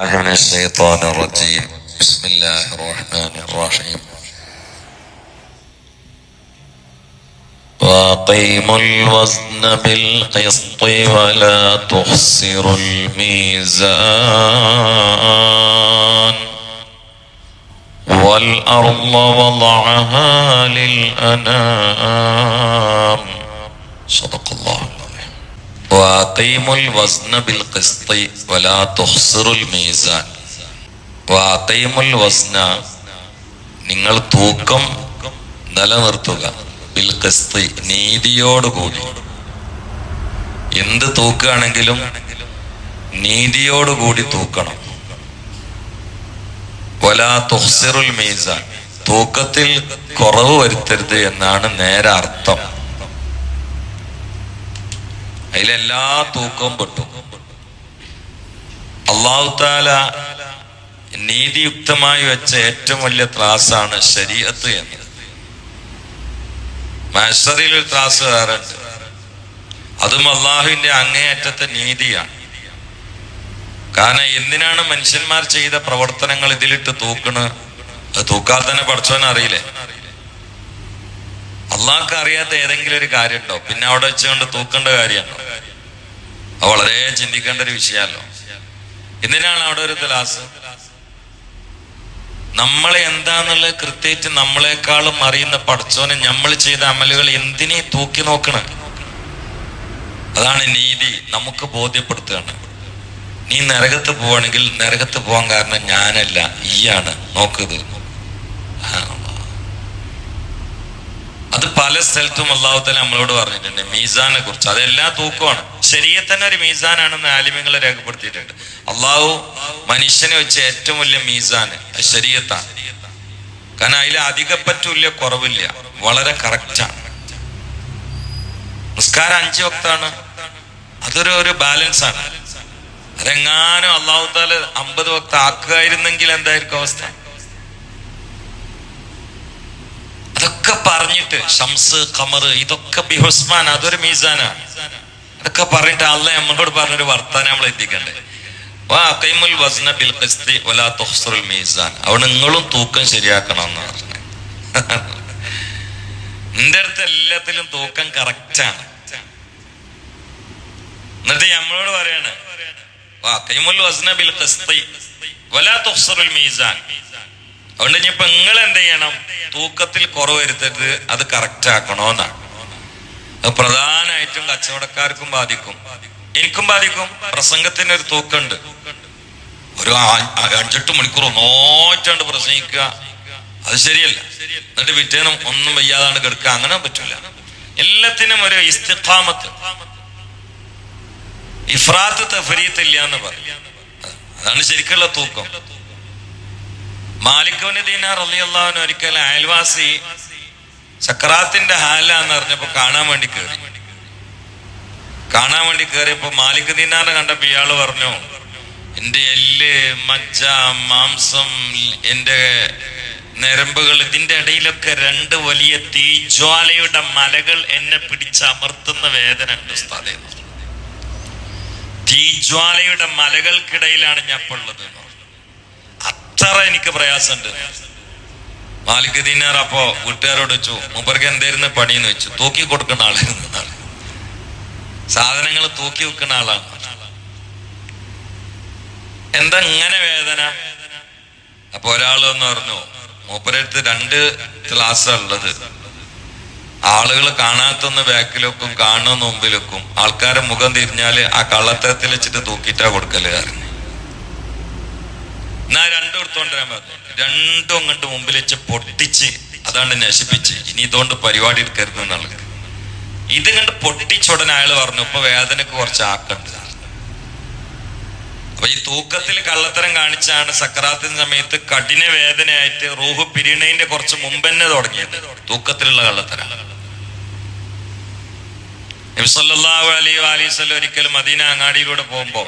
الله من الشيطان الرجيم. بسم الله الرحمن الرحيم. وأقيموا الوزن بالقسط ولا تخسروا الميزان. والأرض وضعها للأنام. صدق الله. നിങ്ങൾ തൂക്കം നിലനിർത്തുക. ബിൽ നീതിയോടുകൂടി. എന്ത് തൂക്കുകയാണെങ്കിലും നീതിയോടുകൂടി തൂക്കണം. തുഹ്സിറുൽ മീസാൻ. തൂക്കത്തിൽ കുറവ് വരുത്തരുത് എന്നാണ് നേരെ അർത്ഥം അതിലെല്ലാ തൂക്കവും പെട്ടു. അള്ളാഹു താല നീതിയുക്തമായി വെച്ച ഏറ്റവും വലിയ ത്രാസാണ് ശരീരത്ത് എന്ന് മാഷറിൽ ഒരു ത്രാസ് വേറെ അതും അള്ളാഹുവിന്റെ അങ്ങേയറ്റത്തെ നീതിയാണ്. കാരണം എന്തിനാണ് മനുഷ്യന്മാർ ചെയ്ത പ്രവർത്തനങ്ങൾ ഇതിലിട്ട് തൂക്കണ്? അത് തൂക്കാതെ തന്നെ പഠിച്ചവൻ അറിയില്ലേ അള്ളാഹ്ക്ക് അറിയാത്ത ഏതെങ്കിലും ഒരു കാര്യമുണ്ടോ? പിന്നെ അവിടെ വെച്ചുകൊണ്ട് തൂക്കേണ്ട കാര്യമുണ്ടോ? അത് വളരെ ചിന്തിക്കേണ്ട ഒരു വിഷയമല്ലോ. എന്തിനാണ് അവിടെ ഒരു തലാസ് നമ്മളെ എന്താന്നുള്ളത് കൃത്യമായിട്ട് നമ്മളെക്കാളും അറിയുന്ന പഠിച്ചോനെ നമ്മൾ ചെയ്ത അമലുകൾ എന്തിനെ തൂക്കി നോക്കണ? അതാണ് നീതി നമുക്ക് ബോധ്യപ്പെടുത്തുകയാണ്. നീ നരകത്ത് പോവാണെങ്കിൽ നരകത്ത് പോകാൻ കാരണം ഞാനല്ല ഈയാണ്. നോക്കുന്നത് അത് പല സ്ഥലത്തും അള്ളാഹു തല നമ്മളോട് പറഞ്ഞിട്ടുണ്ട്. മീസാനെ കുറിച്ച്. അതെല്ലാം തൂക്കമാണ്. ശരിയെ തന്നെ ഒരു മീസാനാണെന്ന് ആലിമ്യങ്ങൾ രേഖപ്പെടുത്തിയിട്ടുണ്ട്. അള്ളാഹു മനുഷ്യനെ വെച്ച ഏറ്റവും വലിയ മീസാന് ശരീരത്താണ് കാരണം അതിൽ അധികപ്പറ്റില്ല കുറവില്ല. വളരെ കറക്റ്റാണ് നിസ്കാരം അഞ്ചു വക്താണ്. അതൊരു ഒരു ബാലൻസ് ആണ്. അതെങ്ങാനും അള്ളാഹു താല അമ്പത് വക്ത ആക്കുകയായിരുന്നെങ്കിൽ എന്തായിരിക്കും അവസ്ഥ? അതൊക്കെ പറഞ്ഞിട്ട് ഷംസ് കമർ ഇതൊക്കെ ബിഹുസ്മാൻ അതൊരു മീസാനാണ് അതൊക്കെ പറഞ്ഞിട്ട് അല്ല നമ്മളോട് പറഞ്ഞൊരു വർത്താനം നമ്മൾ എത്തിക്കണ്ടേ. വാ അഖൈമുൽ വസ്ന ബിൽ ഖിസ്തി വലാ തുഖ്സറുൽ മീസാൻ. അവിടെ നിങ്ങളും തൂക്കം ശരിയാക്കണം എന്ന് പറഞ്ഞു. നിന്റെ അടുത്ത് എല്ലാത്തിലും തൂക്കം കറക്റ്റാണ്. എന്നിട്ട് നമ്മളോട് പറയാണ് വാ അഖൈമുൽ വസ്ന ബിൽ ഖിസ്തി വലാ തുഖ്സറുൽ മീസാൻ. അതുകൊണ്ട് ഇനിയിപ്പോ നിങ്ങൾ എന്ത് ചെയ്യണം? തൂക്കത്തിൽ കുറവ് വരുത്തരുത് അത് കറക്റ്റ് ആക്കണോന്നാണ്. അത് പ്രധാനമായിട്ടും കച്ചവടക്കാർക്കും ബാധിക്കും. എനിക്കും ബാധിക്കും. പ്രസംഗത്തിന് ഒരു തൂക്കുണ്ട്. ഒരു അഞ്ചെട്ട് മണിക്കൂർ ഒന്നോറ്റാണ്ട് പ്രസംഗിക്കുക അത് ശരിയല്ല. എന്നിട്ട് പിറ്റേന്നും ഒന്നും വയ്യാതാണ് കിടക്കുക അങ്ങനെ പറ്റൂല. എല്ലാത്തിനും ഒരു ഇസ്തിഖാമത്ത്. ഇഫ്രാത്ത് തഫരീത്ത് ഇല്ല എന്ന് പറയും. അതാണ് ശരിക്കുള്ള തൂക്കം. മാലിക്കുവിന് ദീനാർ അള്ളാഹുവിന് ഒരിക്കൽ അയൽവാസി ചക്രാത്തിന്റെ ഹാലാന്ന് അറിഞ്ഞപ്പോ കാണാൻ വേണ്ടി കയറി കാണാൻ വേണ്ടി കയറിയപ്പോ മാലിക് ദീനാറിനെ കണ്ടപ്പോ ഇയാൾ പറഞ്ഞു എന്റെ എല്ല് മജ്ജ മാംസം എന്റെ നരമ്പുകൾ ഇതിന്റെ ഇടയിലൊക്കെ രണ്ട് വലിയ തീജ്വാലയുടെ മലകൾ എന്നെ പിടിച്ചമർത്തുന്ന വേദന ഉണ്ട് ഉസ്താദേ. തീജ്വാലയുടെ മലകൾക്കിടയിലാണ് ഞാൻ ഇപ്പോൾ ഉള്ളത് അത്ര എനിക്ക് പ്രയാസമുണ്ട്. മാലിക് ദീനാർ അപ്പോ വീട്ടുകാരോട് വെച്ചു മൂപ്പർക്ക് എന്തായിരുന്നു പണിയെന്ന് വെച്ചു? തൂക്കി കൊടുക്കുന്ന ആളായിരുന്നു ആൾ സാധനങ്ങൾ തൂക്കി വെക്കുന്ന ആളാണ്. എന്താ ഇങ്ങനെ വേദന? അപ്പൊ ഒരാൾ എന്ന് പറഞ്ഞു മൂപ്പരടുത്ത് രണ്ട് ക്ലാസ് ഉള്ളത്. ആളുകൾ കാണാത്തൊന്ന് ബാക്കിൽ വെക്കും കാണുന്ന മുമ്പിൽ വെക്കും. ആൾക്കാരെ മുഖം തിരിഞ്ഞാൽ ആ കള്ളത്തരത്തിൽ വെച്ചിട്ട് തൂക്കിയിട്ടാ കൊടുക്കൽ കാരണം എന്നാ രണ്ടും എടുത്തോണ്ടിരാൻ പറഞ്ഞു രണ്ടും അങ്ങോട്ട് മുമ്പിൽ വെച്ച് പൊട്ടിച്ച് അതാണ് നശിപ്പിച്ച്. ഇനി ഇതുകൊണ്ട് പരിപാടി എടുക്കരുത് എന്നുള്ളത്. ഇത് കണ്ട് പൊട്ടിച്ചുടനെ അയാൾ പറഞ്ഞു ഇപ്പൊ വേദനക്ക് കുറച്ച് ആക്കണ്ട് അപ്പൊ ഈ തൂക്കത്തിൽ കള്ളത്തരം കാണിച്ചാണ് സക്രാത്തിന് സമയത്ത് കഠിന വേദനയായിട്ട് റൂഹ് പിരിയണേന്റെ കുറച്ച് മുമ്പ് തന്നെ തുടങ്ങിയത്. തൂക്കത്തിലുള്ള കള്ളത്തരം. അലി അലൈഹി അലൈസ് ഒരിക്കലും മദീന അങ്ങാടിയിലൂടെ പോകുമ്പോ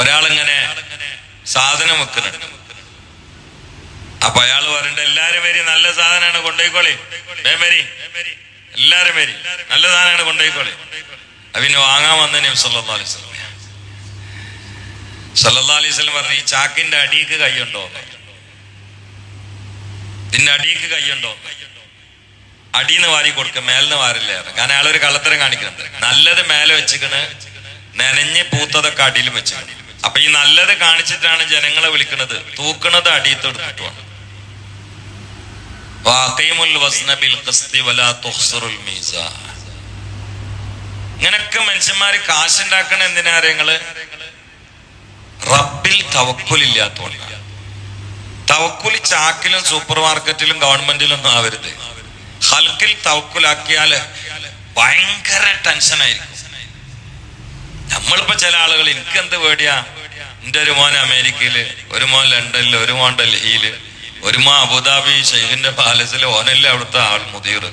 ഒരാളിങ്ങനെ സാധനം വെക്കുന്നുണ്ട് അപ്പൊ അയാൾ പറയണ്ട എല്ലാരും വരി നല്ല സാധനമാണ് കൊണ്ടുപോയിക്കോളി എല്ലാരും വരി. നല്ല സാധനമാണ് കൊണ്ടുപോയിക്കോളി പിന്നെ വാങ്ങാൻ വന്ന നബി സല്ലാ അലൈഹി അലൈഹി പറഞ്ഞു ഈ ചാക്കിന്റെ അടിക്ക് കൈയുണ്ടോ? ഇതിന്റെ അടിക്ക് കൈയുണ്ടോ? അടിന്ന് വാരി കൊടുക്ക മേലിന്ന് വാരില്ല. കാരണം അയാളൊരു കള്ളത്തരം കാണിക്കുന്നുണ്ട്. നല്ലത് മേലെ വെച്ചിക്കണ് നനഞ്ഞ് പൂത്തതൊക്കെ അടിയിലും വെച്ചു അപ്പൊ ഈ നല്ലത് കാണിച്ചിട്ടാണ് ജനങ്ങളെ വിളിക്കുന്നത്. തൂക്കണത് അടിയത്തെടുത്തിട്ടുമാണ് ഇങ്ങനൊക്കെ മനുഷ്യന്മാര് കാശുണ്ടാക്കണ എന്തിനാ റബ്ബിൽ തവക്കുലില്ലാത്തോണ്ടാണ് തവക്കുലി ചാക്കിലും സൂപ്പർ മാർക്കറ്റിലും ഗവൺമെന്റിലും ഒന്നും ആവരുത്. ഹൽക്കിൽ തവക്കുലാക്കിയാൽ ഭയങ്കര ടെൻഷനായിരിക്കും. നമ്മളിപ്പോ ചില ആളുകൾ എനിക്ക് എന്ത് പേടിയാ? എന്റെ ഒരു മോൻ അമേരിക്കയിൽ ഒരു മോൻ ലണ്ടനിൽ ഒരു മോൻ ഡൽഹിയിൽ ഒരു മോൻ അബുദാബി ഷെയ്ഖിന്റെ പാലസിൽ ഓനല്ലേ അവിടുത്തെ ആൾ മുതിർ.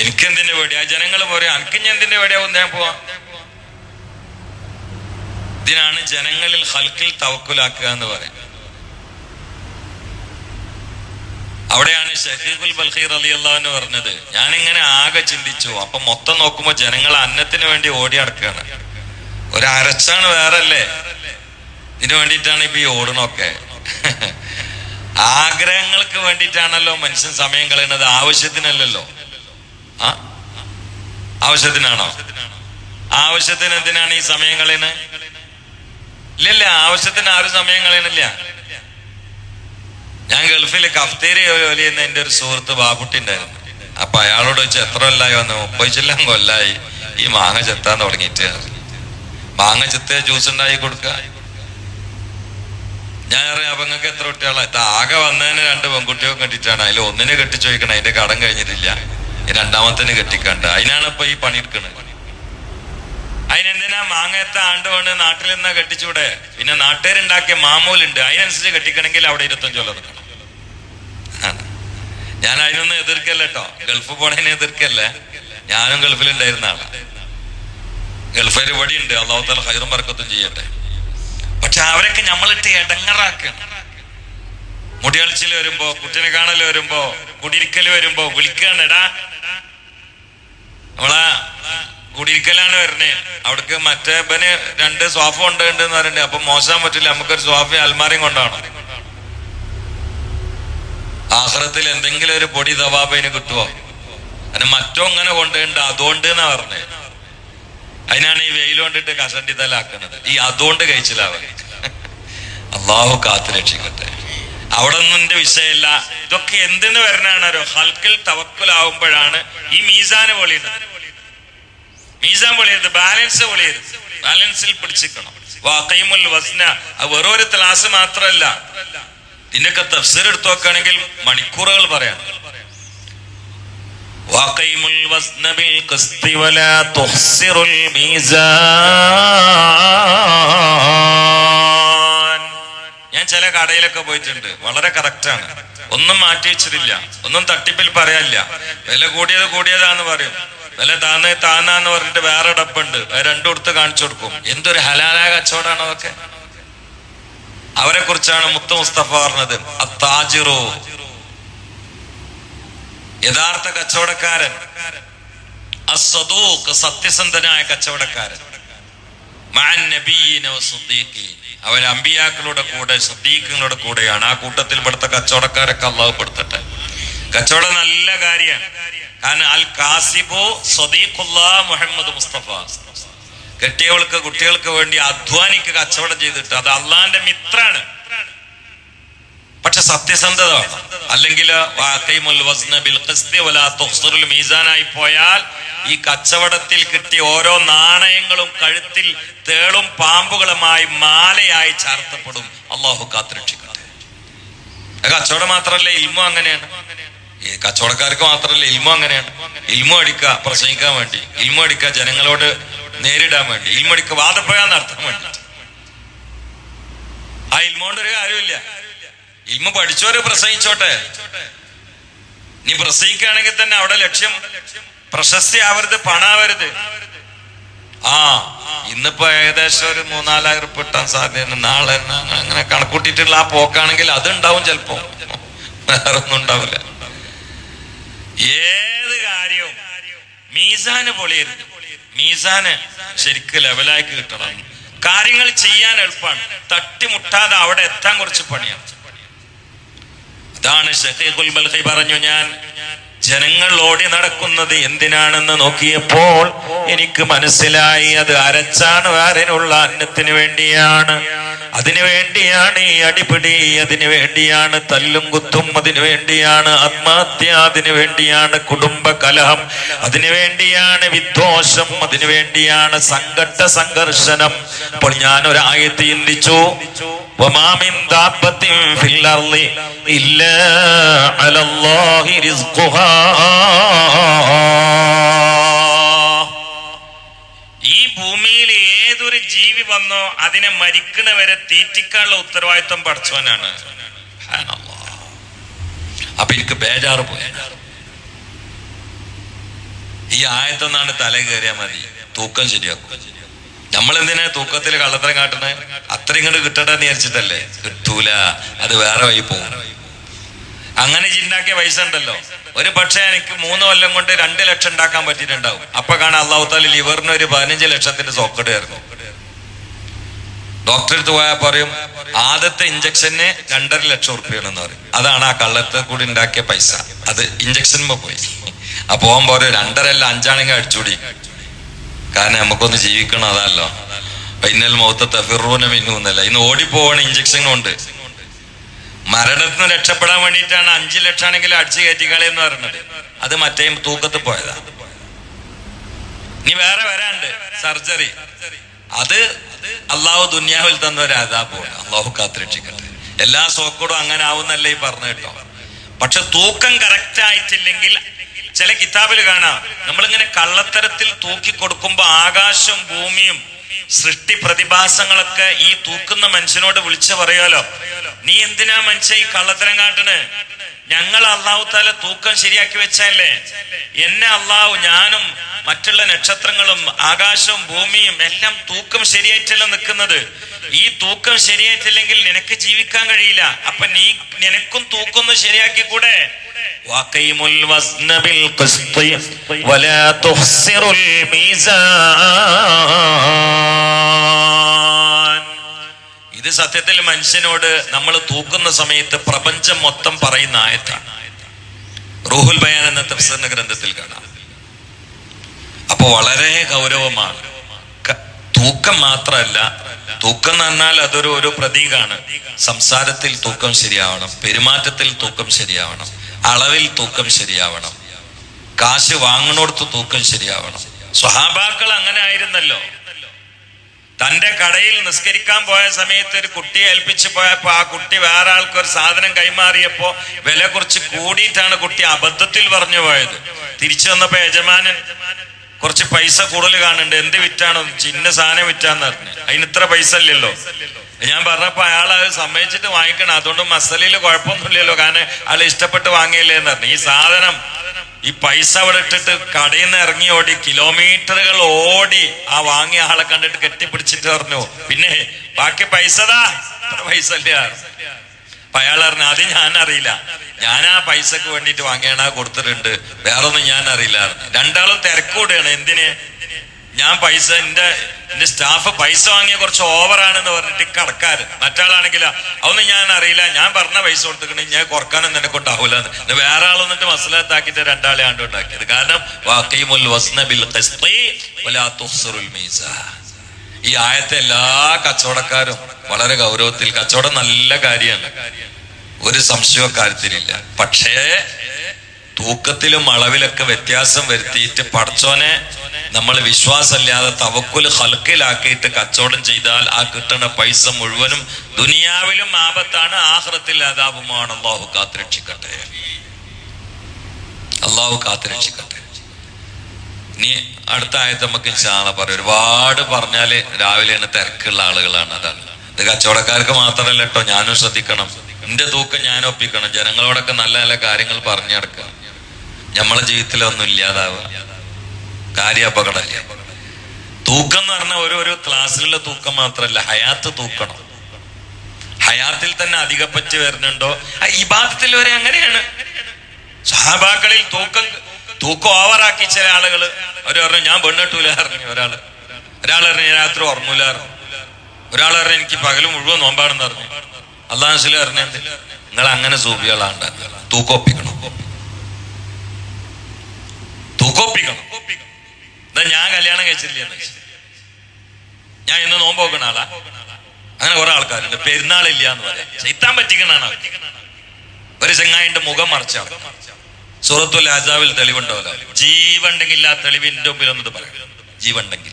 എനിക്കെന്തിന്റെ പേടിയാ? ജനങ്ങൾ പറയാ എനിക്ക് ഞാൻ എന്തിന്റെ പേടിയാവും ഞാൻ പോവാ. ഇതിനാണ് ജനങ്ങളിൽ ഹൽക്കിൽ തവക്കുലാക്കുക എന്ന് പറയാം അവിടെയാണ് ഷഹീഖുൽ ബൽഖീർ അലി അള്ളാഹുന്ന് പറഞ്ഞത്. ഞാനിങ്ങനെ ആകെ ചിന്തിച്ചു. അപ്പൊ മൊത്തം നോക്കുമ്പോ ജനങ്ങൾ അന്നത്തിന് വേണ്ടി ഓടി നടക്കുകയാണ്. ഒരു വേറെ അല്ലേ ഇതിനു വേണ്ടിയിട്ടാണ് ഇപ്പൊ ഈ ഓടണൊക്കെ. ആഗ്രഹങ്ങൾക്ക് വേണ്ടിയിട്ടാണല്ലോ മനുഷ്യൻ സമയം കളയുന്നത്. ആവശ്യത്തിനല്ലല്ലോ. ആ? ആവശ്യത്തിനാണോ? ആവശ്യത്തിന് എന്തിനാണ് ഈ സമയം കളയുന്നത്? ഇല്ലല്ല ആവശ്യത്തിന് ആരും സമയം കളയണില്ല. ഞാൻ ഗൾഫിൽ കഫ്തേരി ജോലി ചെയ്യുന്ന എന്റെ ഒരു സുഹൃത്ത് ബാബുട്ടി ഉണ്ടായിരുന്നു. അപ്പൊ അയാളോട് വെച്ച് എത്ര കൊല്ലായി വന്നു? മുപ്പതിച്ചെല്ലാം കൊല്ലായി. ഈ മാങ്ങ ചെത്താൻ തുടങ്ങിയിട്ട്. മാങ്ങ ചിത്ത ജ്യൂസ് ഉണ്ടാക്കി കൊടുക്ക. ഞാൻ അറിയാം അപ്പൊ നിങ്ങൾക്ക് എത്ര കുട്ടികളാ? ഇത് ആകെ വന്നതിന് രണ്ട് പെൺകുട്ടികൾ കെട്ടിട്ടാണ് അതിൽ ഒന്നിനെ കെട്ടിച്ചു ചോദിക്കണം അതിന്റെ കടം കഴിഞ്ഞിട്ടില്ല. രണ്ടാമത്തിന് കെട്ടിക്കണ്ട. അതിനാണ് ഇപ്പൊ ഈ പണിയെടുക്കുന്നത് അതിനെന്തിനാ മാങ്ങയത്തെ ആണ്ട് കൊണ്ട് നാട്ടിൽ നിന്നാ കെട്ടിച്ചൂടെ? പിന്നെ നാട്ടുകാരുണ്ടാക്കിയ മാമൂലുണ്ട്. അതിനനുസരിച്ച് കെട്ടിക്കണമെങ്കിൽ അവിടെ ഇരുപത്തഞ്ച് കൊല്ലം ഞാൻ അതിനൊന്നും എതിർക്കല്ലോ കേട്ടോ. ഗൾഫ് പോണതിനെ എതിർക്കല്ലേ. ഞാനും ഗൾഫിലുണ്ടായിരുന്ന ആളാ. ഗൾഫിൽ ഇവിടെ ഉണ്ട്. അള്ളാഹുത്തല ഹൈറും വർക്കത്തും ചെയ്യട്ടെ. പക്ഷെ അവരൊക്കെ നമ്മളിട്ട് ഇടങ്ങറാക്കണം മുടിയളിച്ചിൽ വരുമ്പോ കുട്ടിനെ കാണൽ വരുമ്പോ കുടിയിരിക്കൽ വരുമ്പോ വിളിക്കണ്ടടാ നമ്മളാ കുടിയിരിക്കലാണ് വരണേ. അവിടേക്ക് മറ്റേ ബന് രണ്ട് സോഫ ഉണ്ട് എന്ന് പറയണ്ടേ അപ്പൊ മോശം പറ്റില്ല. നമുക്കൊരു സോഫയും അൽമാരയും കൊണ്ടാണ്. ആഹ്റത്തിൽ എന്തെങ്കിലും ഒരു പൊടി ദവാബിന് കിട്ടുമോ അതിന് മറ്റോ ഇങ്ങനെ കൊണ്ടുണ്ട് അതുകൊണ്ട് എന്നാ പറഞ്ഞേ. അതിനാണ് ഈ വെയിൽ കൊണ്ടിട്ട് കസണ്ടി തലാക്കുന്നത്. ഈ അതുകൊണ്ട് കഴിച്ചില്ലാവ അള്ളാഹു കാത്തു രക്ഷിക്കട്ടെ. അവിടെ ഒന്നിന്റെ വിഷയമല്ല. ഇതൊക്കെ എന്തിനു വരണാണ് ഹൽക്കിൽ തവക്കുലാവുമ്പോഴാണ് ഈ മീസാന് പൊളിയുന്നത്. മീസാൻ പൊളിയരുത് ബാലൻസ് പൊളിയരുത്. ബാലൻസിൽ പിടിച്ചിക്കണം. വാക്കൈമുൽ വസ്ന ക്ലാസ് മാത്രമല്ല. ഇതിനൊക്കെ തഫ്സീർ എടുത്തു നോക്കുകയാണെങ്കിൽ മണിക്കൂറുകൾ പറയാം. واقيموا الوزن بالقسط ولا تخسروا الميزان ഞാൻ ചില കടയിലൊക്കെ പോയിട്ടുണ്ട് വളരെ കറക്റ്റാണ് ഒന്നും മാറ്റി വെച്ചിട്ടില്ല ഒന്നും തട്ടിപ്പിൽ പറയാനില്ല വില കൂടിയത് കൂടിയതാന്ന് പറയും വില താന്ന് താന്നാന്ന് പറഞ്ഞിട്ട് വേറെ ഡപ്പുണ്ട് അത് രണ്ടും എടുത്ത് കാണിച്ചു കൊടുക്കും എന്തൊരു ഹലാലായ കച്ചവടമാണ് അതൊക്കെ അവരെ കുറിച്ചാണ് മുത്ത് മുസ്തഫ പറഞ്ഞത് അത്താജിറോ യഥാർത്ഥ കച്ചവടക്കാരൻ സത്യസന്ധനായ കച്ചവടക്കാരൻ. അവൻ അമ്പിയാക്കളുടെ കൂടെ സദ്ദീഖങ്ങളുടെ കൂടെയാണ്. ആ കൂട്ടത്തിൽ പെടുത്ത കച്ചവടക്കാരൊക്കെ അള്ളാഹപ്പെടുത്തട്ടെ കച്ചവടം നല്ല കാര്യമാണ്. കാരണം അൽ കാസിബോ മുഹമ്മദ് മുസ്തഫ. കെട്ടിയവൾക്ക് കുട്ടികൾക്ക് വേണ്ടി അധ്വാനിക്ക് കച്ചവടം ചെയ്തിട്ട് അത് അള്ളാന്റെ മിത്രാണ്. പക്ഷെ സത്യസന്ധത അല്ലെങ്കിൽ മീസാനായി പോയാൽ ഈ കച്ചവടത്തിൽ കിട്ടിയ ഓരോ നാണയങ്ങളും കഴുത്തിൽ തേളും പാമ്പുകളുമായി മാലയായി ചാർത്തപ്പെടും. അള്ളാഹു കാത്തുരക്ഷിക്കട്ടെ. കച്ചവടം മാത്രമല്ല ഇൽമു അങ്ങനെയാണ്. ഈ കച്ചവടക്കാർക്ക് മാത്രമല്ല ഇൽമു അങ്ങനെയാണ്. ഇൽമു അടിക്കുക പ്രസംഗിക്കാൻ വേണ്ടി. ഇൽമു അടിക്കുക ജനങ്ങളോട് നേരിടാൻ വേണ്ടി. ഇൽമു അടിക്കുക നടത്താൻ വേണ്ടി. ആ ഇൽമോണ്ട് ഒരു കാര്യമില്ല ഇൽമ പഠിച്ചോരെ പ്രസംഗിച്ചോട്ടെ. നീ പ്രസംഗിക്കുകയാണെങ്കിൽ തന്നെ അവിടെ ലക്ഷ്യം പ്രശസ്തി ആവരുത് പണാവരുത്. ആ ഇന്നിപ്പോ ഏകദേശം ഒരു മൂന്നാലായിരം ഉറുപ്പ് കിട്ടാൻ സാധ്യത നാളെ അങ്ങനെ കണക്കൂട്ടിയിട്ടുള്ള ആ പോക്കാണെങ്കിൽ അതുണ്ടാവും ചിലപ്പോ. വേറെ ഒന്നും ഉണ്ടാവില്ല. ഏത് കാര്യവും മീസാന് പൊളിയരുത്. മീസാന് ശരിക്ക് ലെവലാക്കി കിട്ടണം. കാര്യങ്ങൾ ചെയ്യാൻ എളുപ്പമാണ് തട്ടിമുട്ടാതെ അവിടെ എത്താൻ കുറച്ച് പണിയാണ്. അതാണ് ഷഹീഖുൽ ബൽഹി പറഞ്ഞു ഞാൻ ജനങ്ങൾ ഓടി നടക്കുന്നത് എന്തിനാണെന്ന് നോക്കിയപ്പോൾ എനിക്ക് മനസ്സിലായി അത് അരച്ചാണ് ആരിനുള്ള അന്നത്തിന് വേണ്ടിയാണ്. അതിനു വേണ്ടിയാണ് ഈ അടിപിടി അതിനു വേണ്ടിയാണ് തല്ലും കുത്തും അതിനു വേണ്ടിയാണ് ആത്മഹത്യ അതിനു വേണ്ടിയാണ് കുടുംബ കലഹം അതിനു വേണ്ടിയാണ് വിദ്വേഷം അതിനു വേണ്ടിയാണ് സംഘട്ട സംഘർഷണം അപ്പോൾ ഞാൻ ഒരായത്ത് ചിന്തിച്ചു ഇല്ല അലല്ലാഹി റിസ്ഖുഹാ. വന്നോ അതിനെ മരിക്കണവരെ തീറ്റിക്കാനുള്ള ഉത്തരവാദിത്വം പഠിച്ചവനാണ്. അപ്പൊ എനിക്ക് ബേജാറ് പോയി. ഈ ആയത്തൊന്നാണ് തല കയറിയാൽ മതി. തൂക്കം ശരിയാക്കും. നമ്മൾ എന്തിനാ തൂക്കത്തിൽ കള്ളത്തരം കാട്ടണേ അത്ര ഇങ്ങോട്ട് കിട്ടട്ടെ എന്ന് വിചാരിച്ചിട്ടല്ലേ? കിട്ടൂല. അത് വേറെ വഴി പോകും അങ്ങനെ ചിണ്ടാക്കിയ പൈസ ഉണ്ടല്ലോ. ഒരു പക്ഷേ എനിക്ക് മൂന്ന് കൊല്ലം കൊണ്ട് രണ്ട് ലക്ഷം ഉണ്ടാക്കാൻ പറ്റിയിട്ടുണ്ടാവും. അപ്പൊ കാണാൻ അള്ളാഹു താലി ലിവറിന് ഒരു പതിനഞ്ച് ലക്ഷത്തിന്റെ സോക്കട് ആയിരുന്നു ഡോക്ടറെ അടുത്ത് പോയാൽ പറയും ആദ്യത്തെ ഇഞ്ചക്ഷന് രണ്ടര ലക്ഷം ഉറുപ്പിയാണെന്ന് പറയും. അതാണ് ആ കള്ളത്തെ കൂടി ഉണ്ടാക്കിയ പൈസ. അത് ഇഞ്ചക്ഷനുമ്പോ പോയി. അപ്പൊ പോകാൻ പറയും രണ്ടര അല്ല അഞ്ചാണെങ്കിൽ അടിച്ചുകൂടി കാരണം നമുക്കൊന്ന് ജീവിക്കണം അതല്ലോ. പൈനൽ മൗത്ത തഫിറൂന മിന്നൂന്നല്ല ഇന്ന് ഓടിപ്പോവാണ് ഇഞ്ചക്ഷൻ കൊണ്ട് മരണത്തിൽ നിന്ന് രക്ഷപ്പെടാൻ വേണ്ടിയിട്ടാണ് അഞ്ചു ലക്ഷം ആണെങ്കിൽ അടിച്ചു കയറ്റിക്കളി എന്ന് പറയുന്നത്. അത് മറ്റേ തൂക്കത്ത് പോയതാ. ഇനി വേറെ വരാണ്ട് സർജറി. അത് അള്ളാഹു ദുന്യാവിൽ തന്ന ഒരു അതാബാണ് അള്ളാഹു കാത്തിരക്ഷിക്കട്ടെ. എല്ലാ സോക്കോടും അങ്ങനെ ആവുന്നല്ലേ ഈ പറഞ്ഞു കേട്ടോ. പക്ഷെ തൂക്കം കറക്റ്റ് ആയിട്ടില്ലെങ്കിൽ ചില കിതാബിൽ കാണാം. നമ്മളിങ്ങനെ കള്ളത്തരത്തിൽ തൂക്കി കൊടുക്കുമ്പോ ആകാശവും ഭൂമിയും സൃഷ്ടി പ്രതിഭാസങ്ങളൊക്കെ ഈ തൂക്കുന്ന മനുഷ്യനോട് വിളിച്ചു പറയാലോ നീ എന്തിനാ മനുഷ്യ ഈ കള്ളത്തരം കാട്ടണ്? ഞങ്ങൾ അള്ളാഹു താല തൂക്കം ശരിയാക്കി വെച്ചല്ലേ എന്നെ അള്ളാഹു ഞാനും മറ്റുള്ള നക്ഷത്രങ്ങളും ആകാശവും ഭൂമിയും എല്ലാം തൂക്കം ശരിയായിട്ടല്ല നിൽക്കുന്നത് ഈ തൂക്കം ശരിയായിട്ടില്ലെങ്കിൽ നിനക്ക് ജീവിക്കാൻ കഴിയില്ല അപ്പൊ നീ നിനക്കും തൂക്കൊന്ന് ശരിയാക്കി കൂടെ وأقيموا الوزن بالقسط ولا تخسروا الميزان ഇത് സത്യത്തിൽ മനുഷ്യനോട് നമ്മൾ തൂക്കുന്ന സമയത്ത് പ്രപഞ്ചം മൊത്തം പറയുന്ന ആയത്താണ്. റൂഹുൽ ബയാൻ എന്ന തഫ്സറിന്റെ ഗ്രന്ഥത്തിൽ കാണാം. അപ്പൊ വളരെ ഗൗരവമാണ്. തൂക്കം മാത്രമല്ല തൂക്കം എന്ന് പറഞ്ഞാൽ അതൊരു ഒരു പ്രതീകമാണ് സംസാരത്തിൽ തൂക്കം ശരിയാവണം പെരുമാറ്റത്തിൽ തൂക്കം ശരിയാവണം അളവിൽ തൂക്കം ശരിയാവണം കാശ് വാങ്ങണോടത്ത് തൂക്കം ശരിയാവണം. സ്വഹാബാക്കൾ അങ്ങനെ ആയിരുന്നല്ലോ. തന്റെ കടയിൽ നിസ്കരിക്കാൻ പോയ സമയത്ത് ഒരു കുട്ടിയെ ഏൽപ്പിച്ചു പോയപ്പോ ആ കുട്ടി വേറെ ആൾക്ക് ഒരു സാധനം കൈമാറിയപ്പോ വില കുറച്ച് കൂടിയിട്ടാണ് കുട്ടി അബദ്ധത്തിൽ പറഞ്ഞു പോയത്. തിരിച്ചു വന്നപ്പോ യജമാനൻ കുറച്ച് പൈസ കൂടുതൽ കാണുന്നുണ്ട്. എന്ത് വിറ്റാണോ? ചിന്ന സാധനം വിറ്റാന്ന് പറഞ്ഞു. അതിന് ഇത്ര പൈസ അല്ലല്ലോ ഞാൻ പറഞ്ഞപ്പോ അയാൾ അത് സമ്മതിച്ചിട്ട് വാങ്ങിക്കണം. അതുകൊണ്ട് മസലയിൽ കുഴപ്പമൊന്നുമില്ലല്ലോ. കാരണം അയാൾ ഇഷ്ടപ്പെട്ട് വാങ്ങിയില്ലേ എന്ന് പറഞ്ഞു. ഈ സാധനം ഈ പൈസ അവിടെ ഇട്ടിട്ട് കടയിൽ നിന്ന് ഇറങ്ങി ഓടി കിലോമീറ്ററുകൾ ഓടി ആ വാങ്ങിയ ആളെ കണ്ടിട്ട് കെട്ടിപ്പിടിച്ചിട്ട് പറഞ്ഞു പിന്നെ ബാക്കി പൈസതാ താ. പൈസ അപ്പൊ അയാൾ പറഞ്ഞു അത് ഞാൻ അറിയില്ല ഞാൻ ആ പൈസക്ക് വേണ്ടിട്ട് വാങ്ങിയാണ് കൊടുത്തിട്ടുണ്ട്. വേറൊന്നും ഞാൻ അറിയില്ല രണ്ടാളും തിരക്കൂടെയാണ് എന്തിന്? ഞാൻ പൈസ എന്റെ എന്റെ സ്റ്റാഫ് പൈസ വാങ്ങിയ കുറച്ച് ഓവറാണെന്ന് പറഞ്ഞിട്ട് കടക്കാരൻ മറ്റാളാണെങ്കിലോ അതൊന്നും ഞാൻ അറിയില്ല. ഞാൻ പറഞ്ഞ പൈസ കൊടുത്തിക്കണേ ഞാൻ കുറക്കാനൊന്നും എന്നെ കൊണ്ടാവൂല വേറെ ആൾ വന്നിട്ട് മസലത്താക്കിയിട്ട് രണ്ടാളെ ആണ്ട് ഉണ്ടാക്കിയത്. കാരണം ഈ ആയത്തെ എല്ലാ കച്ചവടക്കാരും വളരെ ഗൗരവത്തിൽ കച്ചവടം നല്ല കാര്യമാണ്. ഒരു സംശയവും കാര്യത്തിലില്ല പക്ഷേ തൂക്കത്തിലും അളവിലൊക്കെ വ്യത്യാസം വരുത്തിയിട്ട് പടച്ചോനെ നമ്മൾ വിശ്വാസമില്ലാതെ തവക്കുൽ ഹൽക്കിലാക്കിയിട്ട് കച്ചവടം ചെയ്താൽ ആ കിട്ടുന്ന പൈസ മുഴുവനും ദുനിയാവിലും ആപത്താണ് ആഹ്റത്തിൽ അതാപമാണ് അള്ളാഹു കാത്തുരക്ഷിക്കട്ടെ. അള്ളാഹു കാത്തുരക്ഷിക്കട്ടെ. ഇനി അടുത്ത ആയത്ത് നമുക്ക് ചാണ പറയും. ഒരുപാട് പറഞ്ഞാൽ രാവിലെ തന്നെ തിരക്കുള്ള ആളുകളാണ് അതാണ്. ഇത് കച്ചവടക്കാർക്ക് മാത്രമല്ല കേട്ടോ ഞാനും ശ്രദ്ധിക്കണം. എന്റെ തൂക്കം ഞാൻ ഒപ്പിക്കണം ജനങ്ങളോടൊക്കെ നല്ല നല്ല കാര്യങ്ങൾ പറഞ്ഞു നടക്കുക. നമ്മളെ ജീവിതത്തിൽ ഒന്നും ഇല്ലാതാവുക. കാര്യ തൂക്കം എന്ന് പറഞ്ഞാൽ ഒരു ക്ലാസ്സിലുള്ള തൂക്കം മാത്രമല്ല ഹയാത്ത് തൂക്കണം. ഹയാത്തിൽ തന്നെ അധികപ്പച്ച് വരുന്നുണ്ടോ? ഇബാദത്തിൽ വരെ അങ്ങനെയാണ്. സഹാബാക്കളിൽ തൂക്കം തൂക്കം ഓവറാക്കി ചില ആളുകൾ. അവർ പറഞ്ഞു ഞാൻ പെണ്ണിട്ടൂല പറഞ്ഞു ഒരാൾ. ഒരാൾ പറഞ്ഞു "ഞാൻ രാത്രി ഉറങ്ങൂല ഒരാൾ പറഞ്ഞു എനിക്ക് പകലും മുഴുവൻ നോമ്പാണെന്ന് പറഞ്ഞു. അള്ളാഹു അറിഞ്ഞു നിങ്ങൾ അങ്ങനെ സൂപികളാണ്ട് തൂക്കൊപ്പിക്കണം തൂക്കൊപ്പിക്കണം. എന്താ ഞാൻ കല്യാണം കഴിച്ചില്ല ഞാൻ ഇന്ന് നോമ്പ് നോക്കണ ആളാ. അങ്ങനെ കുറെ ആൾക്കാരുണ്ട്. പെരുന്നാളില്ല എന്ന് പറയാം. ചെയ്ത്താൻ പറ്റിക്കണാണ് ഒരു ചെങ്ങായിന്റെ മുഖം മറച്ച സൂറത്തുൽ അജാവിൽ തെളിവുണ്ടാവില്ല ജീവണ്ടെങ്കിൽ ആ തെളിവിന്റെ മുമ്പിൽ ഒന്നത് പറയാം ജീവണ്ടെങ്കിൽ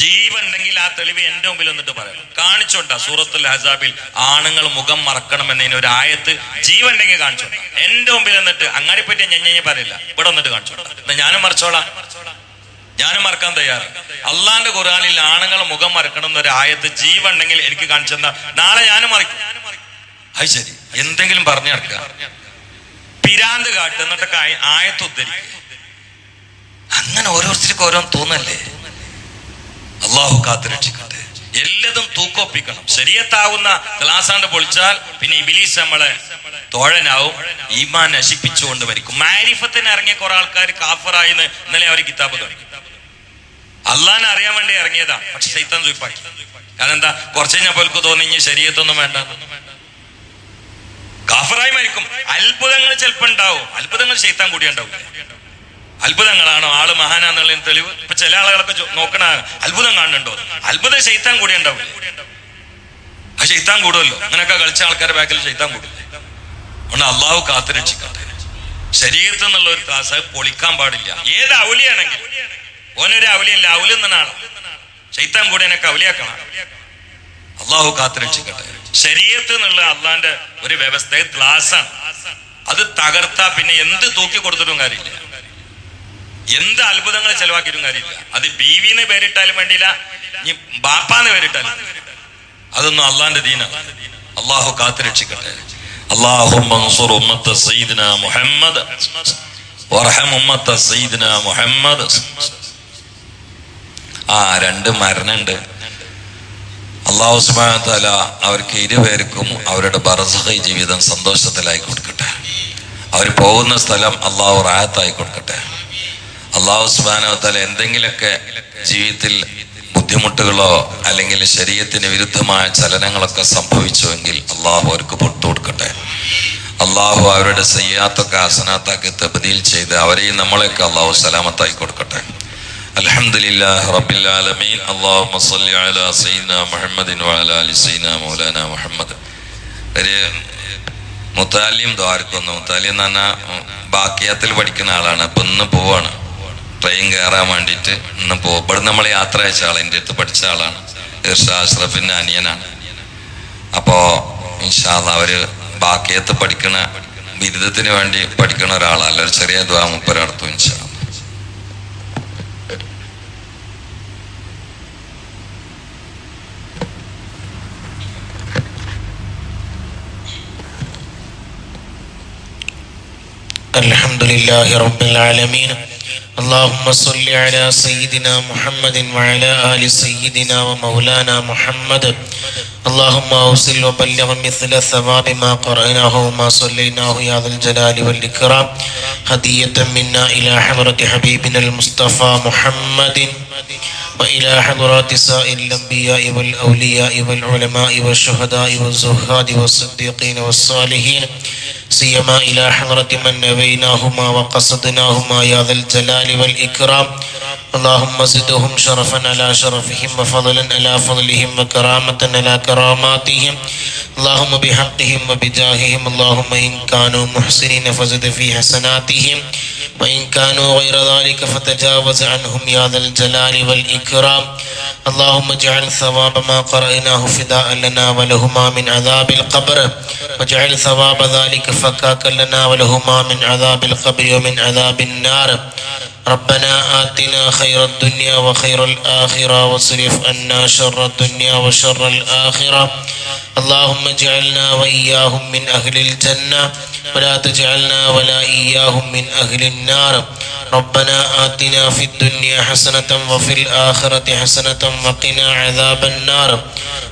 ജീവണ്ടെങ്കിൽ ആ തെളിവ് എന്റെ മുമ്പിൽ വന്നിട്ട് പറയാം കാണിച്ചോണ്ട സൂറത്തുൽ ഹസാബിൽ ആണുങ്ങൾ മുഖം മറക്കണം എന്നതിന് ഒരു ആയത്ത് ജീവണ്ടെങ്കിൽ കാണിച്ചോണ്ട. എന്റെ മുമ്പിൽ വന്നിട്ട് അങ്ങാടി പറ്റി ഞാൻ ഞാൻ പറയില്ല. ഇവിടെ വന്നിട്ട് കാണിച്ചോണ്ട. ഞാനും മറച്ചോളാം. ഞാനും മറക്കാൻ തയ്യാറാണ് അള്ളാന്റെ ഖുർആാനിൽ ആണുങ്ങൾ മുഖം മറക്കണം എന്നൊരു ആയത്ത് ജീവണ്ടെങ്കിൽ എനിക്ക് കാണിച്ചെന്നാ. നാളെ ഞാനും മറിക്കും. അത് ശരി. എന്തെങ്കിലും പറഞ്ഞു നടക്കുക പിരാന്ത് കാട്ട് എന്നിട്ടൊക്കെ ആയത്ത് ഉദ്ധരിക്കും. അങ്ങനെ ഓരോരുത്തർക്കും ഓരോന്ന് തോന്നല്ലേ? അള്ളാഹു കാത്തു രക്ഷിക്കട്ടെ എല്ലതും തൂക്കൊപ്പിക്കണം. ശരിയത്താവുന്ന ഗ്ലാസാണ്ട് പൊളിച്ചാൽ പിന്നെ ഇബിലീസ് നമ്മളെ തോഴനാവും ഈമാൻ നശിപ്പിച്ചുകൊണ്ട് വരിക്കും മാരിഫത്തിന് ഇറങ്ങിയ കുറെ ആൾക്കാർ കാഫറായിന്ന് ഇന്നലെ അവർ കിതാബ് തുടങ്ങി. അള്ളാനെ അറിയാൻ വേണ്ടി ഇറങ്ങിയതാ പക്ഷെ സൂപ്പാക്കി കാരണം എന്താ കുറച്ച് കഴിഞ്ഞപ്പോൾ തോന്നി ഇനി ശരീരത്തൊന്നും വേണ്ട കാഫറായി മരിക്കും. അത്ഭുതങ്ങൾ ചിലപ്പോ ഉണ്ടാവും. അത്ഭുതങ്ങൾ ശൈത്താൻ കൂടി ഉണ്ടാവും അത്ഭുതങ്ങളാണോ. ആൾ മഹാനാന്നുള്ളതിന് തെളിവ്. ഇപ്പൊ ചില ആളുകളൊക്കെ നോക്കണ അത്ഭുതം കാണുന്നുണ്ടോ? അത്ഭുതം ശൈത്താൻ കൂടി ഉണ്ടാവും ആ ശൈത്താൻ കൂടുമല്ലോ. അങ്ങനെയൊക്കെ കളിച്ച ആൾക്കാരുടെ ബാക്കിൽ ശൈത്താൻ കൂടില്ല അതുകൊണ്ട് അള്ളാഹു കാത്തു രക്ഷിക്കട്ടെ. ശരീരത്തിൽ നിന്നുള്ള ഒരു ക്ലാസ് അത് പൊളിക്കാൻ പാടില്ല. ഏത് അവലിയാണെങ്കിൽ ഓനൊരു അവലിയല്ല അവലി എന്നാണ് ശൈത്താൻ കൂടി എനക്ക് അവലിയാക്കണം അള്ളാഹു കാത്തു രക്ഷിക്കട്ടെ. ശരീരത്തിൽ നിന്നുള്ള അള്ളാന്റെ ഒരു വ്യവസ്ഥ ആണ്. അത് തകർത്താ പിന്നെ എന്ത് തൂക്കി കൊടുത്തിട്ടും കാര്യമില്ല. എന്ത് അത്ഭുതങ്ങൾ ചെലവാക്കിയിട്ടും കാര്യമില്ല അത് ബീവിന്ന് പേരിട്ടാലും വേണ്ടിയില്ല ഇനി ബാപ്പാന്ന് പേരിട്ടാലും അതൊന്നും അള്ളാന്റെ ദീന അള്ളാഹു കാത്തു രക്ഷിക്കട്ടെ اللهم انصر أمة سيدنا محمد وارحم أمة سيدنا محمد ആ രണ്ട് മരണുണ്ട് അള്ളാഹു സുബ്ഹാനഹു തആല അവർക്ക് ഇരുപേർക്കും അവരുടെ ബർസഖി ജീവിതം സന്തോഷത്തിലായി കൊടുക്കട്ടെ അവർ പോകുന്ന സ്ഥലം അള്ളാഹു റായത്തായി കൊടുക്കട്ടെ അള്ളാഹു സുബാനോത്താൽ എന്തെങ്കിലൊക്കെ ജീവിതത്തിൽ ബുദ്ധിമുട്ടുകളോ അല്ലെങ്കിൽ ശരീരത്തിന് വിരുദ്ധമായ ചലനങ്ങളൊക്കെ സംഭവിച്ചുവെങ്കിൽ അള്ളാഹു അവർക്ക് പൊട്ടു കൊടുക്കട്ടെ. അള്ളാഹു അവരുടെ സയ്യാത്തൊക്കെ ആസനാത്താക്കി തബദിയിൽ ചെയ്ത് അവരെയും നമ്മളെയൊക്കെ അള്ളാഹു സലാമത്തായി കൊടുക്കട്ടെ. മുഹമ്മദിൻ മുഹമ്മദ്. മുത്താലിയും ദ്വാരക്കൊന്ന് എന്ന് പറഞ്ഞാൽ ബാക്കിയാത്തിൽ പഠിക്കുന്ന ആളാണ്. അപ്പം ഇന്ന് പോവാണ്. ട്രെയിൻ കയറാൻ വേണ്ടിയിട്ട് ഇന്ന് പോകും ഇവിടെ നമ്മൾ യാത്ര അയച്ച ആൾ എൻ്റെ അടുത്ത് പഠിച്ച ആളാണ് ഇർഷാ അഷ്റഫിന്റെ അനിയനാണ് അപ്പോ ഇൻഷാല്ല അവര് ബാക്കിയത്ത് പഠിക്കണ ബിരുദത്തിന് വേണ്ടി പഠിക്കണ ഒരാളല്ല ഒരു ചെറിയ ദ്വാ മുപ്പരടത്തും ഇൻഷാ الحمد لله رب العالمين اللهم صل على سيدنا محمد وعلى آل سيدنا ومولانا محمد اللهم أوصل وبلغ مثل ثواب ما قرأناه وما صليناه يا ذا الجلال والإكرام هدية منا إلى حضرة حبيبنا المصطفى محمد وإلى حضرات سائر الأنبياء والأولياء والعلماء والشهداء والزهاد والصديقين والصالحين سيما إلى حضرة من نبيناهما وقصدناهما يا ذا الجلال والإكرام اللهم زدهم شرفا على شرفهم وفضلا على فضلهم وكرامة على كراماتهم اللهم بحقهم وبجاههم اللهم إن كانوا محسنين فزد في حسناتهم وإن كانوا غير ذلك فتجاوز عنهم يا ذا الجلال والإكرام. اللهم اجعل ثواب ما قرأناه فداء لنا ولهما من عذاب القبر. واجعل ثواب ذلك فكاكا لنا ولهما من عذاب القبر ومن عذاب النار. ربنا آتنا خير الدنيا وخير الآخرة واصرف عنا شر الدنيا وشر الآخرة. اللهم اجعلنا وإياهم من أهل الجنة. ولا تجعلنا ولا إياهم من أهل النار. ربنا آتنا في الدنيا حسنة وفي الآخرة حسنة وقنا عذاب النار.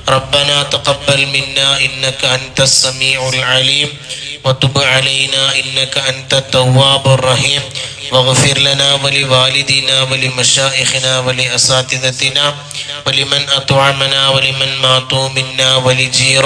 ربنا تقبل منا إنك أنت السميع العليم. وتب علينا إنك أنت التواب الرحيم. واغفر لنا ولوالدينا ولمشائخنا ولأساتذتنا. ولمن أطعمنا ولمن ماتوا منا ولجيراننا.